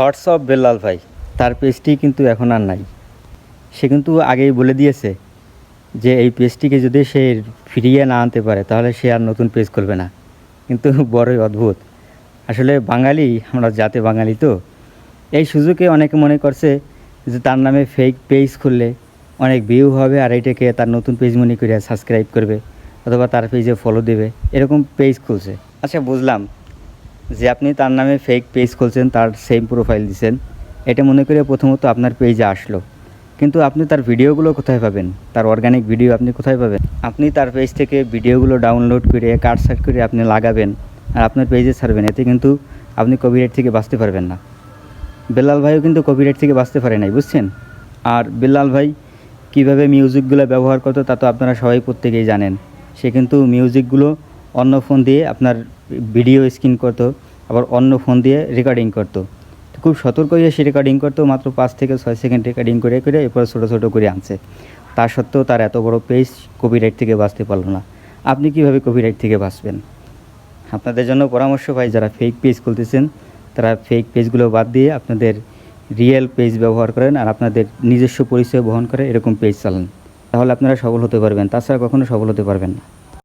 Thoughts of Bellal ভাই, তার পেজটি কিন্তু এখন আর নাই। সে কিন্তু আগেই বলে দিয়েছে যে, এই পেজটিকে যদি সে ফিরিয়ে না আনতে পারে, তাহলে সে আর নতুন পেজ করবে না। কিন্তু বড়ই অদ্ভুত। আসলে বাঙালি, আমরা জাতে বাঙালি তো। এই সুযোগে অনেকে মনে করছে যে, তার নামে ফেক পেজ খুললে অনেক ভিউ হবে আর এটাকে তার নতুন পেজ মনে করে সাবস্ক্রাইব করবে, অথবা তার পেজে ফলো দেবে, এরকম পেজ খুলছে। আচ্ছা বুঝলাম। যে আপনি তার নামে ফেক পেজ খুলছেন, তার সেম প্রোফাইল দিছেন, এটা মনে করে প্রথমত আপনার পেজে আসলো। কিন্তু আপনি তার ভিডিওগুলো কোথায় পাবেন? তার অর্গানিক ভিডিও আপনি কোথায় পাবেন? আপনি তার পেজ থেকে ভিডিওগুলো ডাউনলোড করে কাট সার্ট করে আপনি লাগাবেন আর আপনার পেজে ছাড়বেন। এতে কিন্তু আপনি কপিরাইট থেকে বাঁচতে পারবেন না। বেলাল ভাইও কিন্তু কপিরাইট থেকে বাঁচতে পারে নাই, বুঝছেন? আর বেলাল ভাই কীভাবে মিউজিকগুলো ব্যবহার করতো তা তো আপনারা সবাই প্রত্যেকেই জানেন। সে কিন্তু মিউজিকগুলো অন্য ফোন দিয়ে আপনার ভিডিও স্ক্রিন করতো, আবার অন্য ফোন দিয়ে রেকর্ডিং করতো। খুব সতর্ক হয়ে সে রেকর্ডিং করতো, মাত্র পাঁচ থেকে ছয় সেকেন্ড রেকর্ডিং করে করে এরপর ছোটো ছোটো করে আনছে। তা সত্ত্বেও তার এত বড় পেজ কপিরাইট থেকে বাঁচতে পারল না। আপনি কীভাবে কপিরাইট থেকে বাঁচবেন? আপনাদের জন্য পরামর্শ পাই যারা ফেক পেজ খুলতেছেন, তারা ফেক পেজগুলো বাদ দিয়ে আপনাদের রিয়েল পেজ ব্যবহার করেন আর আপনাদের নিজস্ব পরিচয় বহন করে এরকম পেজ চালান। তাহলে আপনারা সফল হতে পারবেন, তাছাড়া কখনো সফল হতে পারবেন না।